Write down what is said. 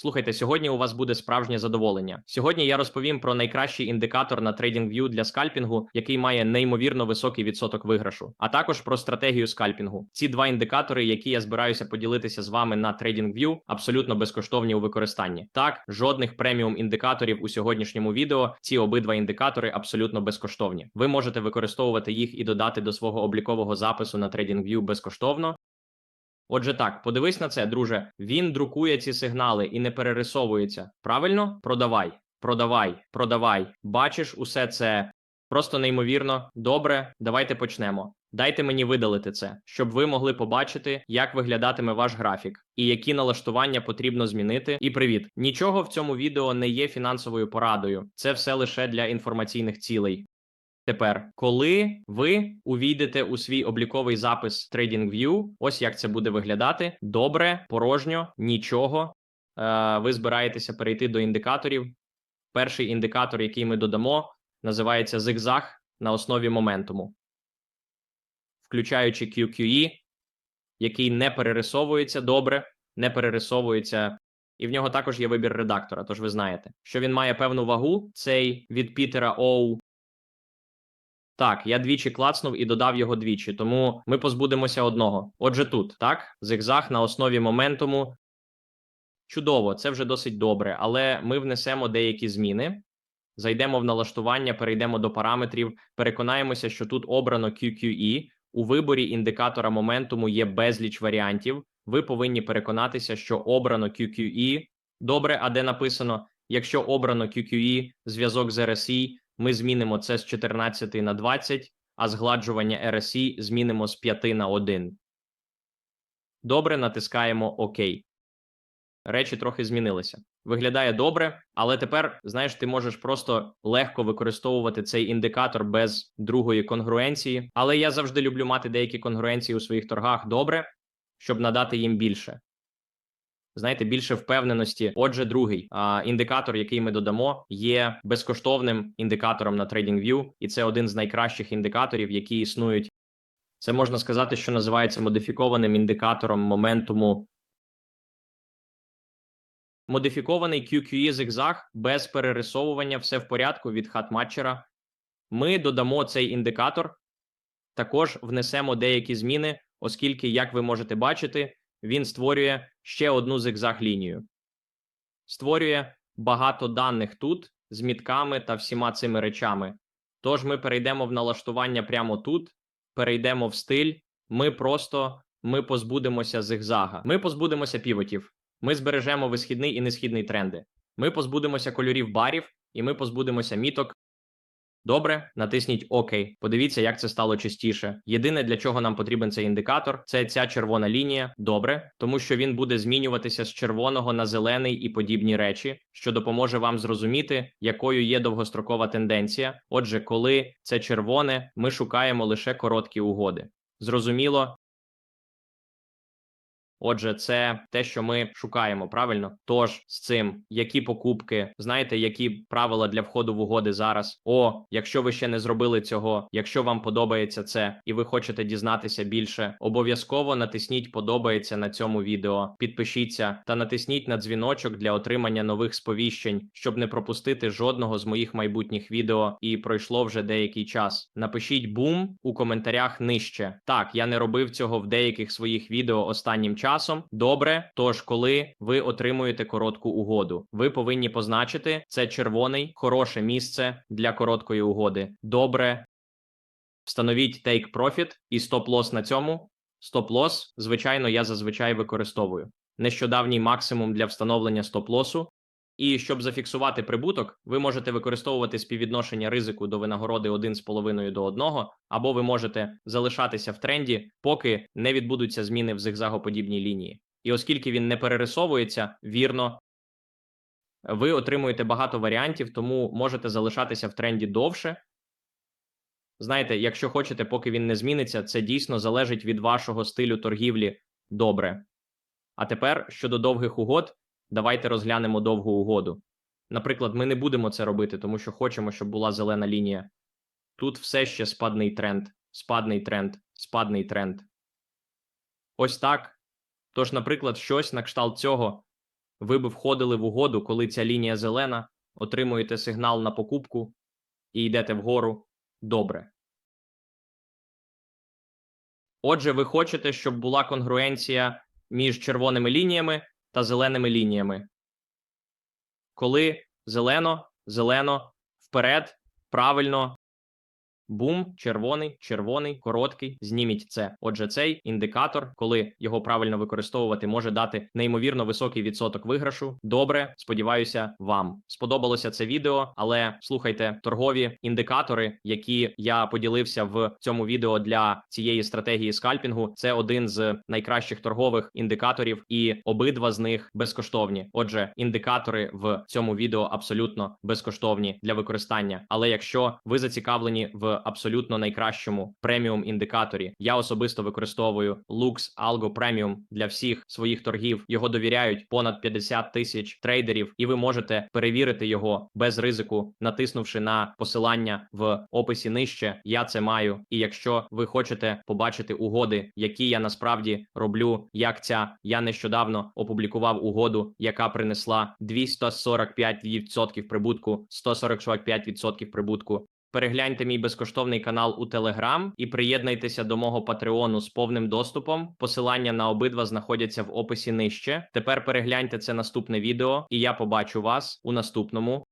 Слухайте, сьогодні у вас буде справжнє задоволення. Сьогодні я розповім про найкращий індикатор на TradingView для скальпінгу, який має неймовірно високий відсоток виграшу, а також про стратегію скальпінгу. Ці два індикатори, які я збираюся поділитися з вами на TradingView, абсолютно безкоштовні у використанні. Так, жодних преміум індикаторів у сьогоднішньому відео. Ці обидва індикатори абсолютно безкоштовні. Ви можете використовувати їх і додати до свого облікового запису на TradingView безкоштовно. Отже, так, подивись на це, друже. Він друкує ці сигнали і не перерисовується. Правильно? Продавай, продавай, продавай. Бачиш усе це просто неймовірно. Добре, давайте почнемо. Дайте мені видалити це, щоб ви могли побачити, як виглядатиме ваш графік і які налаштування потрібно змінити. І привіт! Нічого в цьому відео не є фінансовою порадою. Це все лише для інформаційних цілей. Тепер, коли ви увійдете у свій обліковий запис TradingView, ось як це буде виглядати. Добре, порожньо, нічого. Е, ви збираєтеся перейти до індикаторів. Перший індикатор, який ми додамо, називається зигзаг на основі моментуму, включаючи QQE, який не перерисовується добре, не перерисовується. І в нього також є вибір редактора. Тож ви знаєте, що він має певну вагу. Цей від Пітера Оу так, я двічі клацнув і додав його двічі, тому ми позбудемося одного. Отже, тут так, зигзаг на основі моментуму. Чудово, це вже досить добре, але ми внесемо деякі зміни. Зайдемо в налаштування, перейдемо до параметрів, переконаємося, що тут обрано QQE. У виборі індикатора моментуму є безліч варіантів. Ви повинні переконатися, що обрано QQE. Добре, а де написано: якщо обрано QQE, зв'язок з RSI, ми змінимо це з 14 на 20, а згладжування RSI змінимо з 5 на 1. Добре, натискаємо ОК. Речі трохи змінилися. Виглядає добре, але тепер, знаєш, ти можеш просто легко використовувати цей індикатор без другої конгруенції. Але я завжди люблю мати деякі конгруенції у своїх торгах добре, щоб надати їм більше знаєте, більше впевненості. Отже, другий а, індикатор, який ми додамо, є безкоштовним індикатором на TradingView, і це один з найкращих індикаторів, які існують. Це можна сказати, що називається модифікованим індикатором моментуму. Модифікований QQE зигзаг без перерисовування, все в порядку від хатматчера. Ми додамо цей індикатор, також внесемо деякі зміни, оскільки, як ви можете бачити, він створює ще одну зигзаг лінію, створює багато даних тут з мітками та всіма цими речами. Тож ми перейдемо в налаштування прямо тут, перейдемо в стиль. Ми просто ми позбудемося зигзага. Ми позбудемося півотів. Ми збережемо висхідний і несхідний тренди. Ми позбудемося кольорів барів, і ми позбудемося міток. Добре, натисніть ОК. Подивіться, як це стало частіше. Єдине, для чого нам потрібен цей індикатор, це ця червона лінія. Добре, тому що він буде змінюватися з червоного на зелений і подібні речі, що допоможе вам зрозуміти, якою є довгострокова тенденція. Отже, коли це червоне, ми шукаємо лише короткі угоди. Зрозуміло, Отже, це те, що ми шукаємо правильно. Тож з цим які покупки, знаєте, які правила для входу в угоди зараз? О, якщо ви ще не зробили цього, якщо вам подобається це і ви хочете дізнатися більше, обов'язково натисніть подобається на цьому відео, підпишіться та натисніть на дзвіночок для отримання нових сповіщень, щоб не пропустити жодного з моїх майбутніх відео. І пройшло вже деякий час. Напишіть бум у коментарях нижче. Так, я не робив цього в деяких своїх відео останнім часом часом. Добре, тож, коли ви отримуєте коротку угоду, ви повинні позначити це червоний, хороше місце для короткої угоди. Добре. Встановіть take profit і стоп-лосс на цьому. Стоп-лосс, звичайно, я зазвичай використовую. Нещодавній максимум для встановлення стоп-лосу. І щоб зафіксувати прибуток, ви можете використовувати співвідношення ризику до винагороди 1,5 до 1, або ви можете залишатися в тренді, поки не відбудуться зміни в зигзагоподібній лінії. І оскільки він не перерисовується вірно, ви отримуєте багато варіантів, тому можете залишатися в тренді довше. Знаєте, якщо хочете, поки він не зміниться, це дійсно залежить від вашого стилю торгівлі добре. А тепер щодо довгих угод. Давайте розглянемо довгу угоду. Наприклад, ми не будемо це робити, тому що хочемо, щоб була зелена лінія. Тут все ще спадний тренд, спадний тренд, спадний тренд. Ось так. Тож, наприклад, щось на кшталт цього ви б входили в угоду, коли ця лінія зелена, отримуєте сигнал на покупку і йдете вгору. Добре. Отже, ви хочете, щоб була конгруенція між червоними лініями та зеленими лініями. Коли зелено, зелено, вперед, правильно. Бум, червоний, червоний, короткий. Зніміть це. Отже, цей індикатор, коли його правильно використовувати, може дати неймовірно високий відсоток виграшу. Добре, сподіваюся, вам сподобалося це відео. Але слухайте торгові індикатори, які я поділився в цьому відео для цієї стратегії скальпінгу. Це один з найкращих торгових індикаторів, і обидва з них безкоштовні. Отже, індикатори в цьому відео абсолютно безкоштовні для використання. Але якщо ви зацікавлені в абсолютно найкращому преміум індикаторі, я особисто використовую Lux Algo Premium для всіх своїх торгів. Його довіряють понад 50 тисяч трейдерів, і ви можете перевірити його без ризику, натиснувши на посилання в описі нижче. Я це маю. І якщо ви хочете побачити угоди, які я насправді роблю, як ця я нещодавно опублікував угоду, яка принесла 245% прибутку, 145% прибутку. Перегляньте мій безкоштовний канал у Телеграм і приєднайтеся до мого патреону з повним доступом. Посилання на обидва знаходяться в описі нижче. Тепер перегляньте це наступне відео, і я побачу вас у наступному.